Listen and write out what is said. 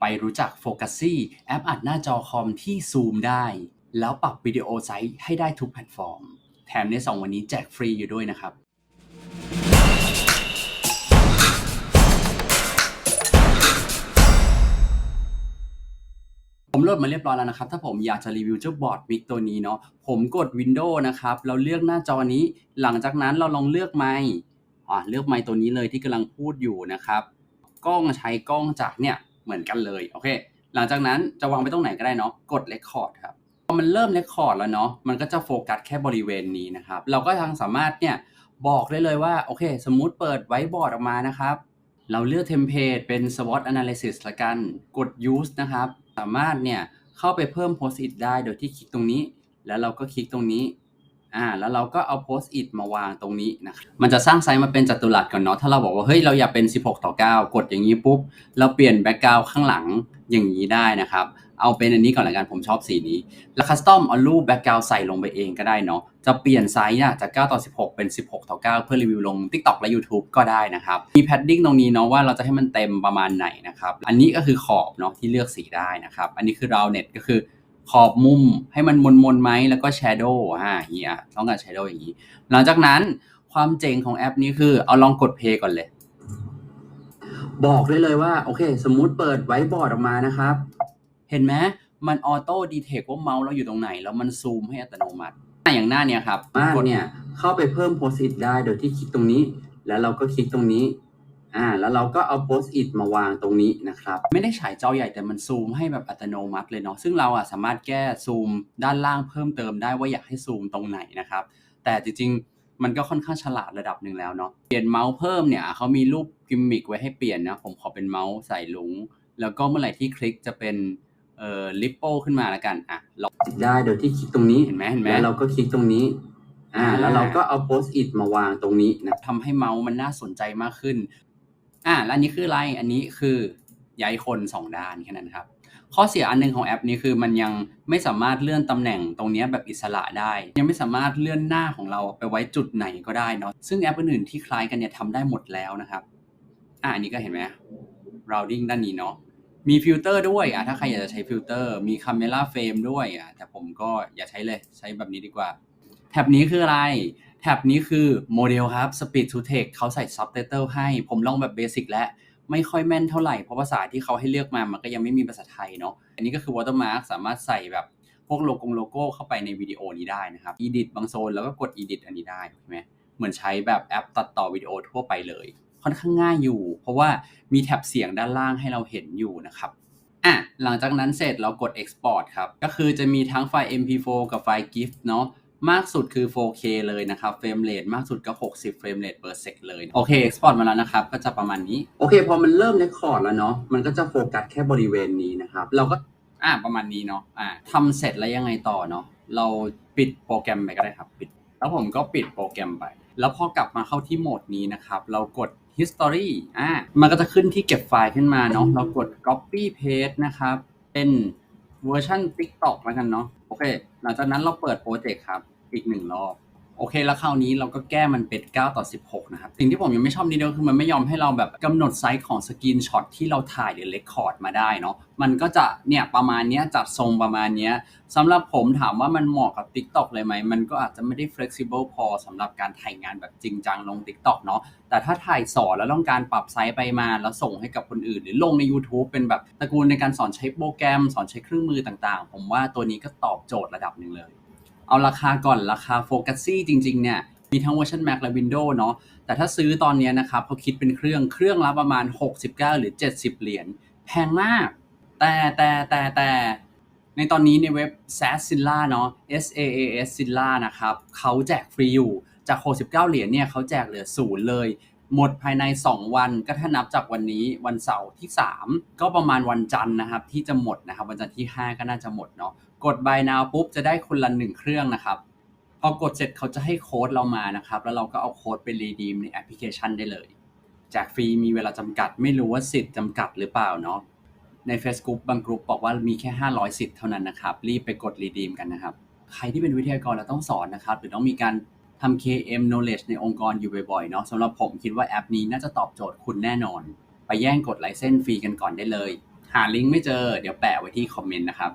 ไปรู้จักโฟกัสซี่แอปอัดหน้าจอคอมที่ซูมได้ แล้วปรับวิดีโอไซส์ให้ได้ทุกแพลตฟอร์ม แถมใน 2 วันนี้แจกฟรีอยู่ด้วยนะครับ ผมโหลดมาเรียบร้อยแล้วนะครับ ถ้าผมอยากจะรีวิวเจ้าบอร์ดมิกตัวนี้เนาะผมกด Windows นะครับ เราเลือกหน้าจอนี้ หลังจากนั้นเราลองเลือกไมค์อ่าเลือกไมค์ตัวนี้เลยที่กำลังพูดอยู่นะครับกล้องใช้กล้องจากเนี่ย เหมือนกันเลยโอเค หลังจากนั้นจะวางไปตรงไหนก็ได้เนาะกด Record ครับพอมันเริ่ม Record แล้วเนาะมันก็จะโฟกัสแค่บริเวณนี้นะครับเราก็ทางสามารถเนี่ยบอกได้เลยว่าโอเค สมมุติเปิดไว้บอร์ดออกมานะครับ เราเลือกเทมเพลตเป็น SWOT analysis ละกันกด use นะครับ สามารถเนี่ยเข้าไปเพิ่ม post it ได้โดยที่คลิกตรงนี้ แล้วเราก็คลิกตรงนี้ อ่าแล้วเราก็เอา post it มาวางตรงนี้นะครับมันจะสร้างไซส์มาเป็นจัตุรัสก่อนเนาะถ้าเราบอกว่าเฮ้ยเราอยากเป็น 16 ต่อ 9 กดอย่างนี้ปุ๊บ เราเปลี่ยนแบ็กกราวข้างหลังอย่างนี้ได้นะครับ เอาเป็นอันนี้ก่อนละกันผมชอบสีนี้ แล้วคัสตอมเอารูปแบ็กกราวใส่ลงไปเองก็ได้เนาะจะเปลี่ยนไซส์เนี่ยจาก 9 ต่อ 16 เป็น 16 ต่อ 9 เพื่อรีวิวลง TikTok และ YouTube ก็ได้นะครับ มีแพดดิ้งตรงนี้เนาะว่าเราจะให้มันเต็มประมาณไหนนะครับอันนี้ก็คือขอบเนาะที่เลือกสีได้นะครับอันนี้คือ rounded ก็คือ ขอบมุมให้มันมนมนไหมแล้วก็ shadow อ่าอย่างเงี้ยต้องการ shadow อย่างนี้ หลังจากนั้นความเจ๋งของแอปนี้คือเอาลองกด play ก่อนเลย บอกได้เลยว่า โอเค สมมุติเปิดไว้บอร์ดออกมานะครับ เห็นไหมมันออโต้ดีเทคว่าเมาส์เราอยู่ตรงไหน แล้วมันซูมให้อัตโนมัติอย่างหน้าเนี่ยครับกดเนี่ยเข้าไปเพิ่มโพสิทได้โดยที่คลิกตรงนี้ แล้วเราก็คลิกตรงนี้ อ่าแล้วเราก็เอาโพสต์อิทมาวางตรงนี้นะครับ ไม่ได้ฉายจอใหญ่แต่มันซูมให้แบบอัตโนมัติเลยเนาะซึ่งเราอะสามารถแก้ซูมด้านล่างเพิ่มเติมได้ว่าอยากให้ซูมตรงไหนนะครับ แต่จริงๆ มันก็ค่อนข้างฉลาดระดับหนึ่งแล้วเนาะเปลี่ยนเมาส์เพิ่มเนี่ยเขามีรูปกิมมิกไว้ให้เปลี่ยนนะผมขอเป็นเมาส์ใส่ลุงแล้วก็เมื่อไหร่ที่คลิกจะเป็นเอ่อลิปโป้ขึ้นมาแล้วกันอะเราได้โดยที่คลิกตรงนี้เห็นไหมเห็นไหมแล้วเราก็คลิกตรงนี้อ่าแล้วเราก็เอาโพสต์อิทมาวางตรงนี้นะทำให้เมาส์มันน่าสนใจมากขึ้น อ่าแล้วอันนี้คืออะไรอันนี้คือย้ายคนสองด้านแค่นั้นครับข้อเสียอันหนึ่งของแอปนี้คือมันยังไม่สามารถเลื่อนตำแหน่งตรงเนี้ยแบบอิสระได้ ยังไม่สามารถเลื่อนหน้าของเราไปไว้จุดไหนก็ได้เนาะซึ่งแอปอื่นๆที่คล้ายกันเนี่ยทำได้หมดแล้วนะครับอ่าอันนี้ก็เห็นไหม routing ด้านนี้เนาะมีฟิลเตอร์ด้วยอะถ้าใครอยากจะใช้ฟิลเตอร์มี Camera Frame ด้วยอะแต่ผมก็อย่าใช้เลยใช้แบบนี้ดีกว่า แท็บนี้คืออะไร แท็บนี้คือโมเดลครับ Speed to Text เขาใส่ Subtitle ให้ ผมลองแบบเบสิกแล้วไม่ค่อยแม่นเท่าไหร่ เพราะภาษาที่เขาให้เลือกมา มันก็ยังไม่มีภาษาไทยเนาะ อันนี้ก็คือ Watermark สามารถใส่แบบพวกโลโก้โลโก้เข้าไปในวิดีโอนี้ได้นะครับ Edit บางโซนแล้วก็กด Edit อันนี้ได้ใช่ไหมเหมือนใช้แบบแอปตัดต่อวิดีโอทั่วไปเลย ค่อนข้างง่ายอยู่ เพราะว่ามีแท็บเสียงด้านล่างให้เราเห็นอยู่นะครับอะหลังจากนั้นเสร็จเรากด export ครับ ก็คือจะมีทั้งไฟล์ mp4 กับไฟล์ GIF เนาะ มากสุดคือ 4K เลยนะครับ เฟรมเรทมากสุดก็ 60 เฟรมเรท per sec เลย โอเค export มาแล้วนะครับ ก็จะประมาณนี้ โอเค พอมันเริ่ม record แล้วเนาะ มันก็จะโฟกัสแค่บริเวณนี้นะครับ เราก็ อ่า ประมาณนี้เนาะ อ่าทำเสร็จแล้วยังไงต่อเนาะ เราปิดโปรแกรมไปก็ได้ครับ ปิด แล้วผมก็ปิดโปรแกรมไป แล้วพอกลับมาเข้าที่โหมดนี้นะครับ เรากด history อ่า มันก็จะขึ้นที่เก็บไฟล์ขึ้นมาเนาะ เรากด copy paste นะครับ เป็น เวอร์ชัน TikTok แล้วกันเนาะโอเค หลังจากนั้นเราเปิดโปรเจกต์ครับ อีกหนึ่งรอบ โอเคแล้วคราวนี้เราก็แก้มันเป็น 9 ต่อ 16 นะครับ สิ่งที่ผมยังไม่ชอบนิดเดียวคือมันไม่ยอมให้เราแบบกำหนดไซส์ของสกรีนช็อตที่เราถ่ายหรือเรคคอร์ดมาได้เนาะมันก็จะเนี่ยประมาณเนี้ยจัดทรงประมาณเนี้ยสำหรับผมถามว่ามันเหมาะกับ TikTok เลยไหม มันก็อาจจะไม่ได้ flexible พอสำหรับการถ่ายงานแบบจริงจังลง TikTok เนาะแต่ถ้าถ่ายสอนแล้วต้องการปรับไซส์ไปมา แล้วส่งให้กับคนอื่น หรือลงใน YouTube เป็นแบบตระกูลในการสอนใช้โปรแกรม สอนใช้เครื่องมือต่างๆ ผมว่าตัวนี้ก็ตอบโจทย์ระดับหนึ่งเลย เอาราคาก่อนราคาโฟกัสซี่จริงๆเนี่ยมีทั้งเวอร์ชัน Mac และ Windows เนาะแต่ถ้าซื้อตอนนี้นะครับเขาคิดเป็นเครื่องเครื่องละประมาณ 69 หรือ 70 เหรียญแพงมาก แต่แต่แต่แต่ในตอนนี้ในเว็บ s a s z i l l a เนาะ S A A S Zilla นะครับเขาแจกฟรีอยู่จาก 69 เหรียญเนี่ยเขาแจกเหลือศูนย์เลย หมดภายใน 2 วันก็ถ้านับจากวันนี้วันเสาร์ที่ 3 ก็ประมาณวันจันทร์นะครับ ที่จะหมดนะครับ วันจันทร์ที่ 5 ก็น่าจะหมดเนาะกด buy now ปุ๊บจะได้คนละหนึ่งเครื่องนะครับพอกดเสร็จเขาจะให้โค้ดเรามานะครับ แล้วเราก็เอาโค้ดไปรีดีมในแอปพลิเคชันได้เลยแจกฟรีมีเวลาจำกัด ไม่รู้ว่าสิทธิ์จำกัดหรือเปล่าเนาะใน Facebook บางกลุ่มบอกว่ามีแค่ 500 สิทธิ์เท่านั้นนะครับ รีบไปกดรีดีมกันนะครับ ใครที่เป็นวิทยากรแล้วต้องสอนนะครับ หรือต้องมีการ ทำ KM knowledge ในองค์กรอยู่บ่อยๆเนาะสำหรับผมคิดว่าแอปนี้น่าจะตอบโจทย์คุณแน่นอน ไปแย่งกดไลเซนส์ฟรีกันก่อนได้เลย หาลิงก์ไม่เจอ เดี๋ยวแปะไว้ที่คอมเมนต์นะครับ